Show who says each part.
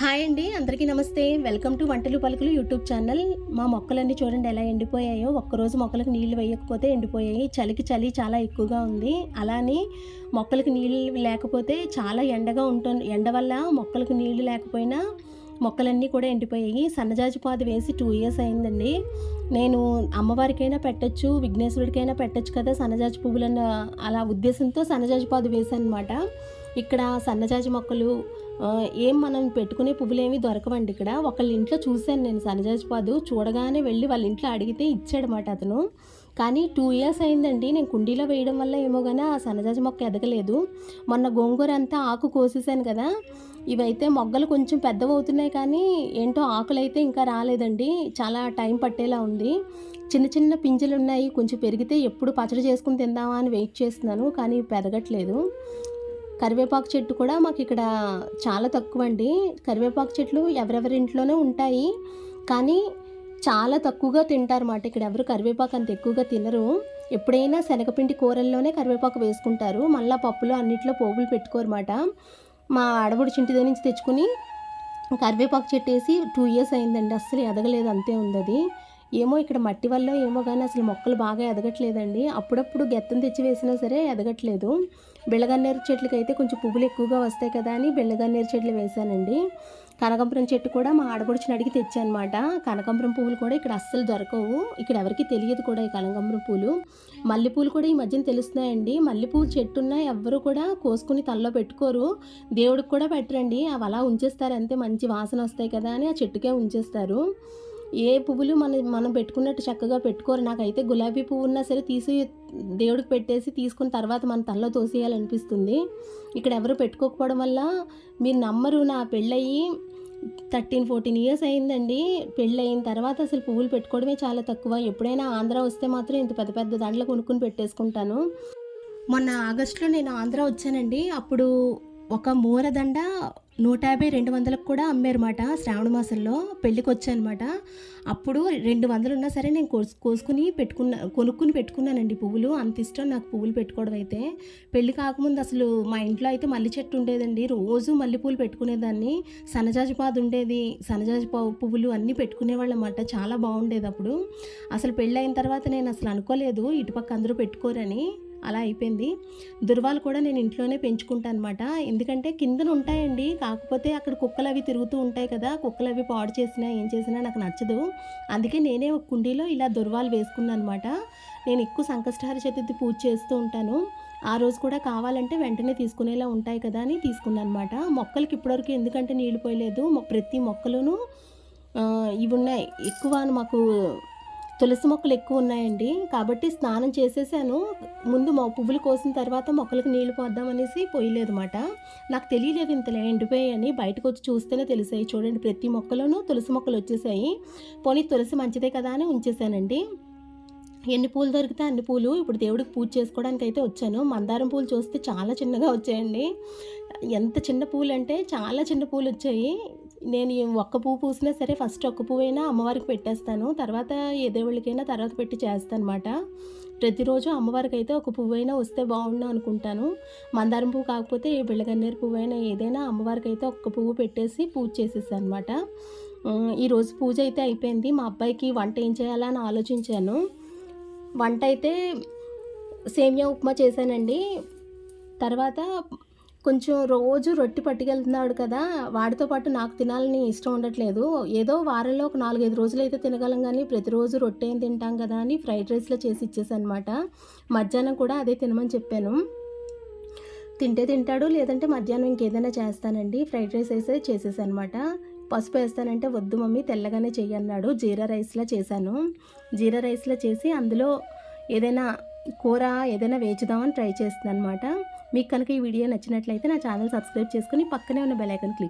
Speaker 1: Hi అండి అందరికీ నమస్తే. వెల్కమ్ టు వంటలు పలుకులు యూట్యూబ్ ఛానల్. మా మొక్కలన్నీ చూడండి ఎలా ఎండిపోయాయో. ఒక్కరోజు మొక్కలకు నీళ్ళు వేయకపోతే ఎండిపోయాయి. చలికి చలి చాలా ఎక్కువగా ఉంది. అలానే మొక్కలకు నీళ్ళు లేకపోతే చాలా ఎండగా ఉంటుంది ఎండ వల్ల మొక్కలకు నీళ్ళు లేకపోయినా మొక్కలన్నీ కూడా ఎండిపోయాయి. సన్నజాజి పాదు వేసి టూ ఇయర్స్ అయిందండి. నేను అమ్మవారికైనా పెట్టచ్చు విఘ్నేశ్వరుడికైనా పెట్టచ్చు కదా సన్నజాజి పువ్వులన్న అలా ఉద్దేశంతో సన్నజాజి పాదు వేసాను అనమాట ఇక్కడ సన్నజాజి మొక్కలు ఏం మనం పెట్టుకునే పువ్వులు ఏమి దొరకవండి ఇక్కడ. ఒకళ్ళ ఇంట్లో చూశాను నేను సన్నజాజి పాదు. చూడగానే వెళ్ళి వాళ్ళ ఇంట్లో అడిగితే ఇచ్చాడనమాట అతను. కానీ టూ ఇయర్స్ అయిందండి. నేను కుండీలో వేయడం వల్ల ఏమో కానీ ఆ సన్నజాజి మొక్క ఎదగలేదు. మొన్న గోంగూర అంతా ఆకు కోసేసాను కదా. ఇవైతే మొగ్గలు కొంచెం పెద్దవవుతున్నాయి కానీ ఏంటో ఆకులు అయితే ఇంకా రాలేదండి. చాలా టైం పట్టేలా ఉంది. చిన్న చిన్న పింజలు ఉన్నాయి కొంచెం పెరిగితే ఎప్పుడు పచ్చడి చేసుకుని తిందామా అని వెయిట్ చేస్తున్నాను కానీ పెరగట్లేదు. కరివేపాకు చెట్టు కూడా మాకు ఇక్కడ చాలా తక్కువ అండి కరివేపాకు చెట్లు ఎవరెవరి ఇంట్లోనే ఉంటాయి. కానీ చాలా తక్కువగా తింటారు మాట ఇక్కడ ఎవరు కరివేపాకు అంత ఎక్కువగా తినరు. ఎప్పుడైనా శనగపిండి కూరల్లోనే కరివేపాకు వేసుకుంటారు. మళ్ళీ పప్పులో అన్నిట్లో పోగులు పెట్టుకోరమాట మా ఆడబడి చింటి నుంచి తెచ్చుకుని కరివేపాకు చెట్టు వేసి టూ ఇయర్స్ అయిందండి. అస్సలు ఎదగలేదు అంతే ఉంది అది ఏమో ఇక్కడ మట్టి వల్ల ఏమో కానీ అసలు మొక్కలు బాగా ఎదగట్లేదండి. అప్పుడప్పుడు గెత్తం తెచ్చి వేసినా సరే ఎదగట్లేదు. బెళ్ళగన్నేరు చెట్లకి అయితే కొంచెం పువ్వులు ఎక్కువగా వస్తాయి కదా అని బెళ్ళగన్నేరు చెట్లు వేశానండి. కనకాంబరం చెట్టు కూడా మా ఆడపడుచుని అడిగి తెచ్చానమాట. కనకాంబరం పువ్వులు కూడా ఇక్కడ అస్సలు దొరకవు. ఇక్కడ ఎవరికి తెలియదు కూడా ఈ కనకాంబరం పూలు. మల్లెపూలు కూడా ఈ మధ్యన తెలుస్తున్నాయండి. మల్లెపూలు చెట్టు ఉన్నా ఎవ్వరు కూడా కోసుకుని తల్లో పెట్టుకోరు. దేవుడికి కూడా పెట్టరండి. అవి అలా ఉంచేస్తారు అంతే. మంచి వాసన వస్తాయి కదా అని ఆ చెట్టుకే ఉంచేస్తారు. ఏ పువ్వులు మన మనం పెట్టుకున్నట్టు చక్కగా పెట్టుకోరు. నాకైతే గులాబీ పువ్వు ఉన్నా సరే తీసి దేవుడికి పెట్టేసి తీసుకున్న తర్వాత మన తలలో తోసేయాలనిపిస్తుంది. ఇక్కడ ఎవరు పెట్టుకోకపోవడం వల్ల మీరు నమ్మరు నా పెళ్ళయి థర్టీన్ ఫోర్టీన్ ఇయర్స్ అయిందండి. పెళ్ళి అయిన తర్వాత అసలు పువ్వులు పెట్టుకోవడమే చాలా తక్కువ. ఎప్పుడైనా ఆంధ్ర వస్తే మాత్రం ఇంత పెద్ద పెద్ద దాంట్లో కొనుక్కుని పెట్టేసుకుంటాను. మొన్న ఆగస్టులో నేను ఆంధ్ర వచ్చానండి. అప్పుడు ఒక మూరదండ నూట యాభై రెండు వందలకు కూడా అమ్మారన్నమాట శ్రావణ మాసంలో పెళ్ళికి వచ్చానమాట అప్పుడు రెండు వందలు ఉన్నా సరే నేను కోసు కోసుకుని పెట్టుకున్నా కొనుక్కుని పెట్టుకున్నానండి పువ్వులు. అంత ఇష్టం నాకు పువ్వులు పెట్టుకోవడం అయితే. పెళ్ళి కాకముందు అసలు మా ఇంట్లో అయితే మల్లె చెట్టు ఉండేదండి. రోజు మల్లెపూలు పెట్టుకునేదాన్ని. సన్నజాజి పాదు ఉండేది. సనజాజి పా- పువ్వులు అన్నీ పెట్టుకునేవాళ్ళం అన్నమాట చాలా బాగుండేది అప్పుడు. అసలు పెళ్ళి అయిన తర్వాత నేను అసలు అనుకోలేదు. ఇటుపక్క అందరూ పెట్టుకోరని. అలా అయిపోయింది. దుర్వాలు కూడా నేను ఇంట్లోనే పెంచుకుంటాను అనమాట ఎందుకంటే కిందన ఉంటాయండి. కాకపోతే అక్కడ కుక్కలు అవి తిరుగుతూ ఉంటాయి కదా. కుక్కలు అవి పాడు చేసినా ఏం చేసినా నాకు నచ్చదు. అందుకే నేనే ఒక కుండీలో ఇలా దుర్వాలు వేసుకున్నాను అనమాట నేను ఎక్కువ సంకష్టహార చతుర్థి పూజ చేస్తూ ఉంటాను. ఆ రోజు కూడా కావాలంటే వెంటనే తీసుకునేలా ఉంటాయి కదా అని తీసుకున్నాను అనమాట మొక్కలకి ఇప్పటివరకు ఎందుకంటే నీళ్ళు పోయలేదు. ప్రతి మొక్కలోనూ ఇవి ఉన్నాయి. ఎక్కువ మాకు తులసి మొక్కలు ఎక్కువ ఉన్నాయండి. కాబట్టి స్నానం చేసేసాను. ముందు మా పువ్వులు కోసిన తర్వాత మొక్కలకు నీళ్ళు పోద్దామనేసి పోయలేదు నాకు తెలియలేదు ఇంతలో ఎండిపోయాయని. బయటకు వచ్చి చూస్తేనే తెలిసాయి. చూడండి ప్రతి మొక్కలోనూ తులసి మొక్కలు వచ్చేసాయి. పోనీ తులసి మంచిదే కదా అని ఉంచేసానండి. ఎన్ని పూలు దొరికితే అన్ని పూలు ఇప్పుడు దేవుడికి పూజ చేసుకోవడానికి అయితే వచ్చాను. మందారం పూలు చూస్తే చాలా చిన్నగా వచ్చాయండి. ఎంత చిన్న పూలు అంటే చాలా చిన్న పూలు వచ్చాయి. నేను ఒక్క పువ్వు పూసినా సరే ఫస్ట్ ఒక్క పువ్వు అయినా అమ్మవారికి పెట్టేస్తాను. తర్వాత ఏ దేవుళ్ళకైనా తర్వాత పెట్టి చేస్తాను అనమాట ప్రతిరోజు అమ్మవారికి అయితే ఒక పువ్వు అయినా వస్తే బాగుండు అనుకుంటాను. మందారం పువ్వు కాకపోతే ఏ బిళ్ళగన్నేరు పువ్వు అయినా ఏదైనా అమ్మవారికి అయితే ఒక్క పువ్వు పెట్టేసి పూజ చేసేసాను అనమాట ఈరోజు పూజ అయితే అయిపోయింది. మా అబ్బాయికి వంట ఏం చేయాలని ఆలోచించాను. వంట అయితే సేమియా ఉప్మా చేశానండి. తర్వాత కొంచెం రోజు రొట్టె పట్టుకెళ్తున్నాడు కదా వాడితో పాటు నాకు తినాలని ఇష్టం ఉండట్లేదు. ఏదో వారంలో ఒక నాలుగైదు రోజులు అయితే తినగలం కానీ ప్రతిరోజు రొట్టె ఏం తింటాం కదా అని ఫ్రైడ్ రైస్లో చేసి ఇచ్చేసాను అనమాట మధ్యాహ్నం కూడా అదే తినమని చెప్పాను. తింటే తింటాడు లేదంటే మధ్యాహ్నం ఇంకేదైనా చేస్తానండి. ఫ్రైడ్ రైస్ వేసే చేసేసానమాట. పసుపు వేస్తానంటే వద్దు మమ్మీ తెల్లగానే చెయ్యి అన్నాడు. జీరా రైస్లా చేశాను. జీరా రైస్లో చేసి అందులో ఏదైనా కూర ఏదైనా వేచుదామని ట్రై చేస్తుంది అనమాట మీకు కనుక ఈ వీడియో నచ్చినట్లయితే నా ఛానల్ సబ్స్క్రైబ్ చేసుకుని పక్కనే ఉన్న బెల్ ఐకన్ క్లిక్